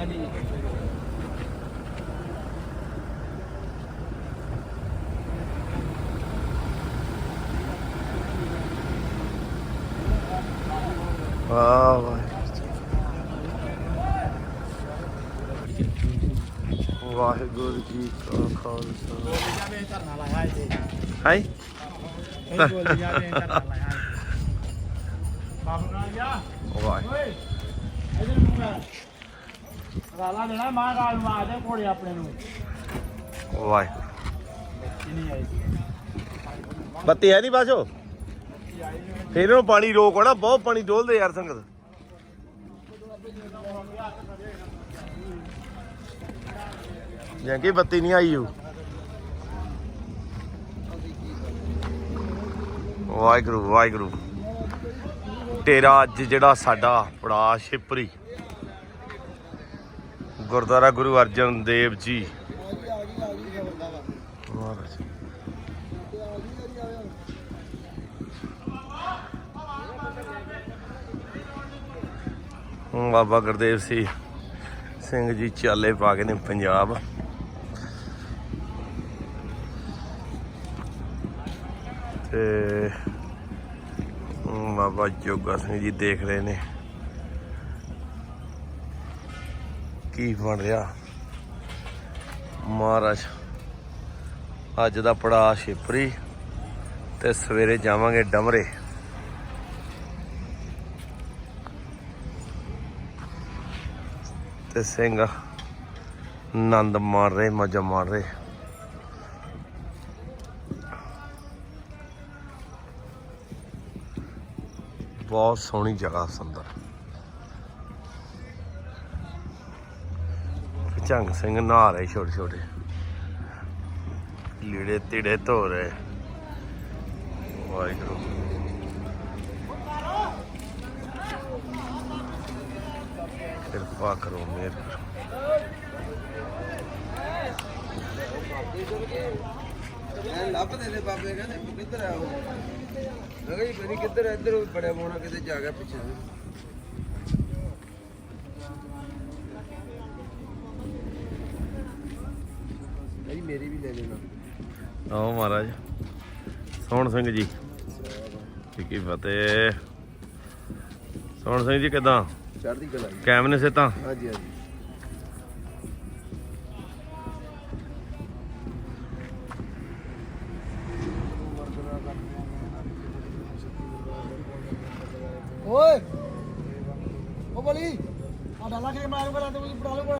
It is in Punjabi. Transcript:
ਹਾਂਜੀ। ਵਾਹ ਵਾਹ। ਵਾਹਿਗੁਰੂ ਜੀ ਕਾ ਖਾਲਸਾ। ਹਾਈ ਵਾਹ। ਓਏ ਇਧਰ ਮੁੰਡਾ ਰਾਲਾ ਦੇਣਾ ਮਾਂ ਗਾਲ ਨੂੰ ਆ ਦੇ ਘੋੜੇ ਆਪਣੇ ਨੂੰ। ਵਾਹ। ਕਿੰਨੀ ਆਈ। ਬੱਤੀ ਹੈ ਨਹੀਂ ਬਾਜੋ? ਫੇਰ ਇਹਨੂੰ ਪਾਣੀ ਰੋਕ ਨਾ ਬਹੁਤ ਪਾਣੀ ਡੋਲਦੇ ਯਾਰ ਸੰਗਤ। ਜਾਂਕੀ ਬੱਤੀ ਨਹੀਂ ਆਈ ਓ ਵਾਹਿਗੁਰੂ ਵਾਹਿਗੁਰੂ। ਤੇਰਾ ਅੱਜ ਜਿਹੜਾ ਸਾਡਾ ਪੜਾ ਛਿਪਰੀ। ਗੁਰਦੁਆਰਾ ਗੁਰੂ ਅਰਜਨ ਦੇਵ ਜੀ। ਹੁਣ ਬਾਬਾ ਗੁਰਦੇਵ ਸੀ ਸਿੰਘ ਜੀ ਚਾਲੇ ਪਾ ਕੇ ਨੇ ਪੰਜਾਬ। ਤੇ ਬਾਬਾ ਜੋਗਾ ਸਿੰਘ ਜੀ ਦੇਖ ਰਹੇ ਨੇ। ਕੀ ਬਣ ਰਿਹਾ? ਮਹਾਰਾਜ, ਅੱਜ ਦਾ ਪੜਾ ਛਿਪਰੀ ਤੇ ਸਵੇਰੇ ਜਾਵਾਂਗੇ ਡਮਰੇ। ਤੇ ਸਿੰਘ ਆਨੰਦ ਮਾਰ ਰਹੇ ਮਜ਼ਾ ਮਾਰ ਰਹੇ। ਬਹੁਤ ਸੋਹਣੀ ਜਗ੍ਹਾ ਸੁੰਦਰ। ਝੰਗ ਸਿੰਘ ਨਹਾ ਰਹੇ ਛੋਟੇ ਛੋਟੇ। ਲੀੜੇ ਤੀੜੇ ਧੋ ਰਹੇ। ਵਾਹਿਗੁਰੂ। ਕਿਰਪਾ ਕਰੋ ਮੇਰ ਕਰੋ। ਐ ਲੱਭ ਬਾਬੇ ਕਹਿੰਦੇ ਕਿੱਧਰ ਆ ਉਹ? ਮੈਂ ਕਿਹਾ ਜੀ ਪਤਾ ਨੀ ਕਿੱਧਰ ਆ, ਇੱਧਰ ਬੜਿਆ ਮੋਣਾ ਕਿਤੇ ਜਾ ਗਿਆ ਪਿੱਛੇ। ਭਾਈ ਮੇਰੀ ਵੀ ਲੈ ਲੈਣਾ। ਆਓ ਮਹਾਰਾਜ। ਸੋਹਣ ਸਿੰਘ ਜੀ। ਕੀ ਫਤਿਹ। ਸੋਹਣ ਸਿੰਘ ਜੀ ਕਿਦਾਂ? ਚੜ੍ਹਦੀ ਕਲਾ ਜੀ। ਕੈਮ ਨੇ ਸੇ ਤਾਂ ਹਾਂਜੀ ਹਾਂਜੀ। ਓਏ। ਉਹ ਬਲੀ ਆ ਡਾਲਾ ਕੇ ਮਾਰੂ ਕਰਾ ਤੇ ਬੜਾ